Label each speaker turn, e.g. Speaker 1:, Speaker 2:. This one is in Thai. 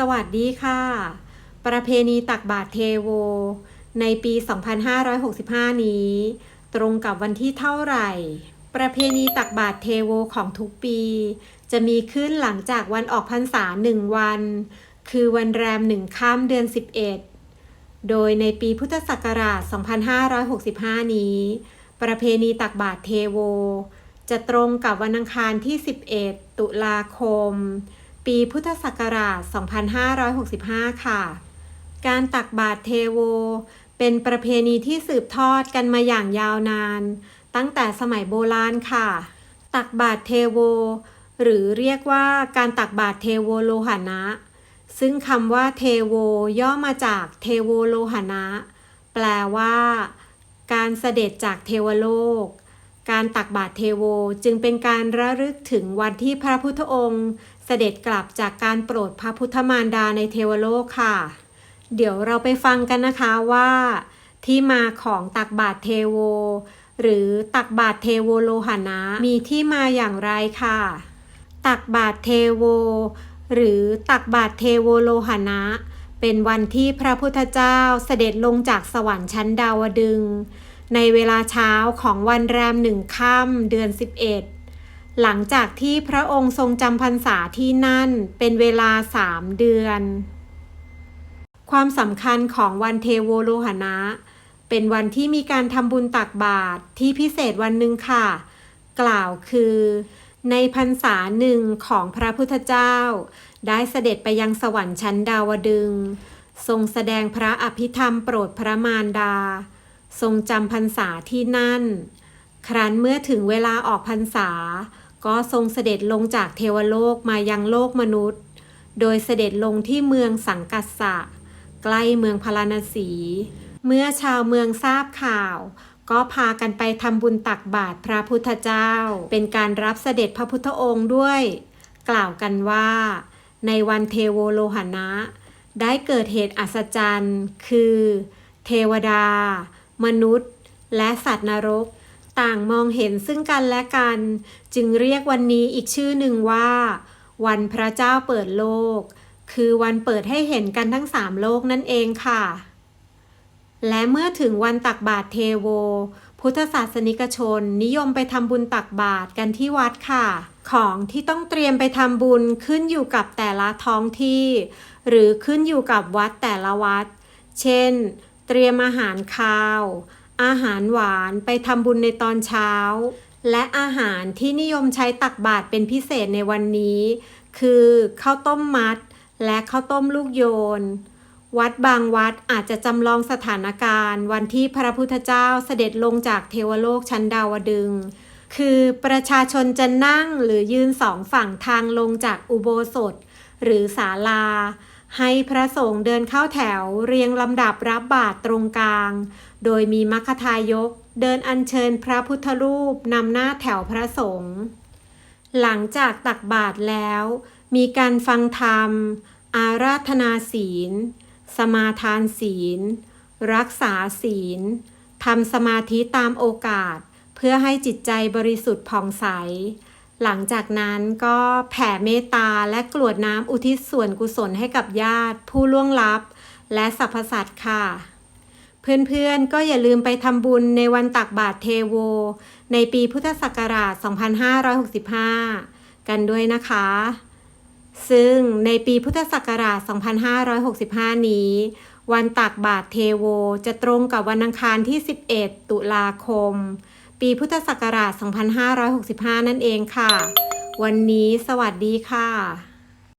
Speaker 1: สวัสดีค่ะ ประเพณีตักบาตรเทโว ในปี 2565 นี้ ตรงกับวันที่เท่าไหร่ ประเพณีตักบาตรเทโวของทุกปี จะมีขึ้นหลังจากวันออกพรรษาหนึ่งวัน คือวันแรมหนึ่งค่ำเดือน 11 โดยในปีพุทธศักราช 2565 นี้ ประเพณีตักบาตรเทโว จะตรงกับวันอังคารที่ 11 ตุลาคม ปีพุทธศักราช 2565 ค่ะ การตักบาตรเทโว เป็นประเพณีที่สืบทอดกันมาอย่างยาวนาน ตั้งแต่สมัยโบราณค่ะ ตักบาตรเทโว หรือเรียกว่าการตักบาตรเทโวโลหะนะ ซึ่งคำว่าเทโวย่อมาจากเทโวโลหะนะ แปลว่า การเสด็จจากเทวโลกการตักบาตรเทโวจึงเป็นการระลึกถึงวันที่พระพุทธองค์ เสด็จกลับจากการโปรดพระพุทธมารดาในเทวโลกค่ะ เดี๋ยวเราไปฟังกันนะคะว่า ที่มาของตักบาตรเทโว หรือตักบาตรเทโวโลหนะมีที่มาอย่างไรค่ะ ตักบาตรเทโว หรือตักบาตรเทโวโลหนะเป็นวันที่พระพุทธเจ้าเสด็จลงจากสวรรค์ชั้นดาวดึง ในเวลาเช้าของวันแรมหนึ่งค่ำเดือน 11 หลังจากที่พระองค์ทรงจำพรรษาที่นั่นเป็นเวลาสามเดือน ความสำคัญของวันเทโวโลหนะ เป็นวันที่มีการทำบุญตักบาตรที่พิเศษวันหนึ่งค่ะ กล่าวคือ ในพรรษาหนึ่งของพระพุทธเจ้า ได้เสด็จไปยังสวรรค์ชั้นดาวดึง ทรงแสดงพระอภิธรรมโปรดพระมารดา ทรงจำพรรษาที่นั่น ครั้นเมื่อถึงเวลาออกพรรษา ก็ทรงเสด็จลงจากเทวโลกมายังโลกมนุษย์ โดยเสด็จลงที่เมืองสังกัสสะ ใกล้เมืองพาราณสี เมื่อชาวเมืองทราบข่าว ก็พากันไปทำบุญตักบาตรพระพุทธเจ้า เป็นการรับเสด็จพระพุทธองค์ด้วย กล่าวกันว่า ในวันเทโวโลหะนะ ได้เกิดเหตุอัศจรรย์ คือ เทวดา มนุษย์ และสัตว์นรก ต่างมองเห็นซึ่งกันและกัน จึงเรียกวันนี้อีกชื่อหนึ่งว่า วันพระเจ้าเปิดโลก คือวันเปิดให้เห็นกันทั้งสามโลกนั่นเองค่ะ และเมื่อถึงวันตักบาตรเทโว พุทธศาสนิกชนนิยมไปทำบุญตักบาตรกันที่วัดค่ะ ของที่ต้องเตรียมไปทำบุญขึ้นอยู่กับแต่ละท้องที่ หรือขึ้นอยู่กับวัดแต่ละวัด เช่น เตรียมอาหารคาว อาหารหวานไปทำบุญในตอนเช้า และอาหารที่นิยมใช้ตักบาตรเป็นพิเศษในวันนี้ คือข้าวต้มมัด และข้าวต้มลูกโยน วัดบางวัดอาจจะจำลองสถานการณ์ วันที่พระพุทธเจ้าเสด็จลงจากเทวโลกชั้นดาวดึงคือประชาชนจะนั่งหรือยืนสองฝั่งทางลงจากอุโบสถ หรือศาลา ให้พระสงฆ์เดินเข้าแถวเรียงลำดับรับบาตรตรงกลาง โดยมีมัคคทายกเดินอัญเชิญพระพุทธรูปนำหน้าแถวพระสงฆ์ หลังจากตักบาตรแล้ว มีการฟังธรรม อาราธนาศีล สมาทานศีล รักษาศีล ทำสมาธิตามโอกาส เพื่อให้จิตใจบริสุทธิ์ผ่องใส หลังจากนั้นก็แผ่เมตตาและกรวดน้ำอุทิศส่วนกุศลให้กับญาติ ผู้ล่วงลับ และสรรพสัตว์ค่ะ เพื่อนๆก็อย่าลืมไปทำบุญในวันตักบาตรเทโว ในปีพุทธศักราช 2565 กันด้วยนะคะ ซึ่งในปีพุทธศักราช 2565 นี้ วันตักบาตรเทโวจะตรงกับวันอังคารที่ 11 ตุลาคม ปีพุทธศักราช 2565 นั่นเองค่ะ วันนี้สวัสดีค่ะ